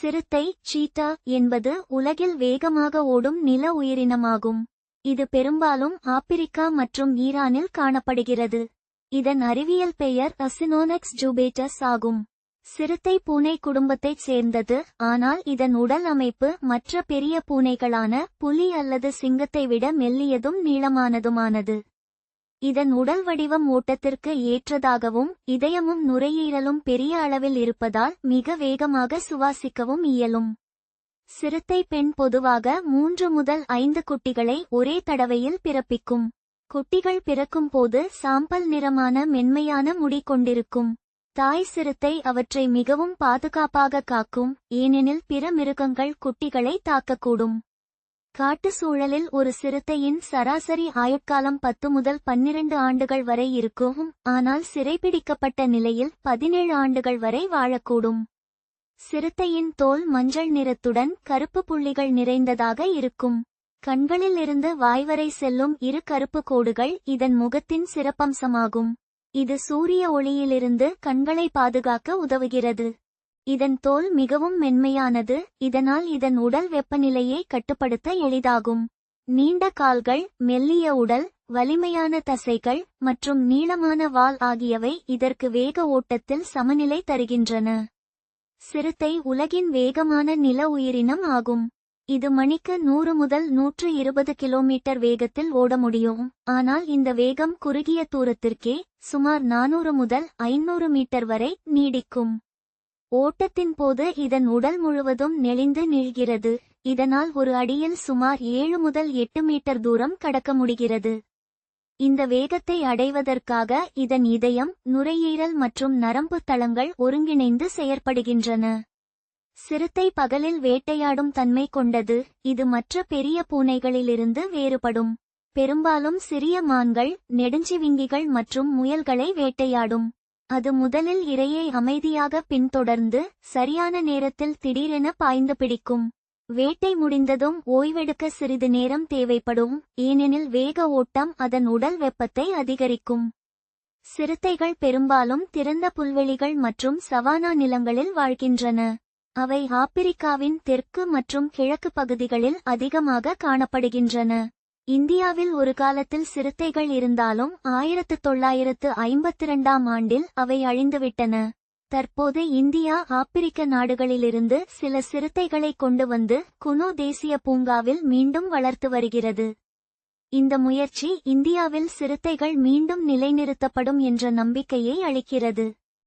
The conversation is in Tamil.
சிறுத்தை சீட்டா என்பது உலகில் வேகமாக ஓடும் நில உயிரினமாகும். இது பெரும்பாலும் ஆப்பிரிக்கா மற்றும் ஈரானில் காணப்படுகிறது. இதன் அறிவியல் பெயர் அசினோனக்ஸ் ஜூபேட்டஸ் ஆகும். சிறுத்தை பூனை குடும்பத்தைச் சேர்ந்தது ஆனால் இதன் உடல் அமைப்பு மற்ற பெரிய பூனைகளான புலி அல்லது சிங்கத்தை விட மெல்லியதும் நீளமானதுமானது. இதன் உடல் வடிவம் ஓட்டத்திற்கு ஏற்றதாகவும் இதயமும் நுரையீரலும் பெரிய அளவில் இருப்பதால் மிக வேகமாக சுவாசிக்கவும் இயலும். சிறுத்தை பெண் பொதுவாக மூன்று முதல் ஐந்து குட்டிகளை ஒரே தடவையில் பிறப்பிக்கும். குட்டிகள் பிறக்கும் போது சாம்பல் நிறமான மென்மையான முடி கொண்டிருக்கும். தாய் சிறுத்தை அவற்றை மிகவும் பாதுகாப்பாக காக்கும் ஏனெனில் பிற மிருகங்கள் குட்டிகளை தாக்கக்கூடும். காட்டு சூழலில் ஒரு சிறுத்தையின் சராசரி ஆயுட்காலம் பத்து முதல் பன்னிரண்டு ஆண்டுகள் வரை இருக்கும் ஆனால் சிறைபிடிக்கப்பட்ட நிலையில் பதினேழு ஆண்டுகள் வரை வாழக்கூடும். சிறுத்தையின் தோல் மஞ்சள் நிறத்துடன் கருப்பு புள்ளிகள் நிறைந்ததாக இருக்கும். கண்களில் இருந்து வாய்வரை செல்லும் இரு கருப்பு கோடுகள் இதன் முகத்தின் சிறப்பம்சமாகும். இது சூரிய ஒளியிலிருந்து கண்களை பாதுகாக்க உதவுகிறது. இதன் தோல் மிகவும் மென்மையானது இதனால் இதன் உடல் வெப்பநிலையை கட்டுப்படுத்த எளிதாகும். நீண்ட கால்கள் மெல்லிய உடல் வலிமையான தசைகள் மற்றும் நீளமான வால் ஆகியவை இதற்கு வேக ஓட்டத்தில் சமநிலை தருகின்றன. சிறுத்தை உலகின் வேகமான நில உயிரினம் ஆகும். இது மணிக்கு நூறு முதல் நூற்று இருபது கிலோமீட்டர் வேகத்தில் ஓட முடியும். ஆனால் இந்த வேகம் குறுகிய தூரத்திற்கே சுமார் நானூறு முதல் ஐநூறு மீட்டர் வரை நீடிக்கும். ஓட்டத்தின் போது இதன் உடல் முழுவதும் நெளிந்து நீள்கிறது இதனால் ஒரு அடியில் சுமார் ஏழு முதல் எட்டு மீட்டர் தூரம் கடக்க முடிகிறது. இந்த வேகத்தை அடைவதற்காக இதன் இதயம் நுரையீரல் மற்றும் நரம்பு தளங்கள் ஒருங்கிணைந்து செயற்படுகின்றன. சிறுத்தை பகலில் வேட்டையாடும் தன்மை கொண்டது. இது மற்ற பெரிய பூனைகளிலிருந்து வேறுபடும். பெரும்பாலும் சிறிய மான்கள் நெடுஞ்சிவிங்கிகள் மற்றும் முயல்களை வேட்டையாடும். அது முதலில் இரையை அமைதியாக பின்தொடர்ந்து சரியான நேரத்தில் திடீரென பாய்ந்து பிடிக்கும். வேட்டை முடிந்ததும் ஓய்வெடுக்க சிறிது நேரம் தேவைப்படும் ஏனெனில் வேக ஓட்டம் அதன் உடல் வெப்பத்தை அதிகரிக்கும். சிறுத்தைகள் பெரும்பாலும் திறந்த புல்வெளிகள் மற்றும் சவானா நிலங்களில் வாழ்கின்றன. அவை ஆப்பிரிக்காவின் தெற்கு மற்றும் கிழக்கு பகுதிகளில் அதிகமாக காணப்படுகின்றன. இந்தியாவில் ஒரு காலத்தில் சிறுத்தைகள் இருந்தாலும் ஆயிரத்து தொள்ளாயிரத்து ஐம்பத்திரண்டாம் ஆண்டில் அவை அழிந்துவிட்டன. தற்போது இந்தியா ஆப்பிரிக்க நாடுகளிலிருந்து சில சிறுத்தைகளை கொண்டு வந்து குனோ தேசிய பூங்காவில் மீண்டும் வளர்த்து வருகிறது. இந்த முயற்சி இந்தியாவில் சிறுத்தைகள் மீண்டும் நிலைநிறுத்தப்படும் என்ற நம்பிக்கையை அளிக்கிறது.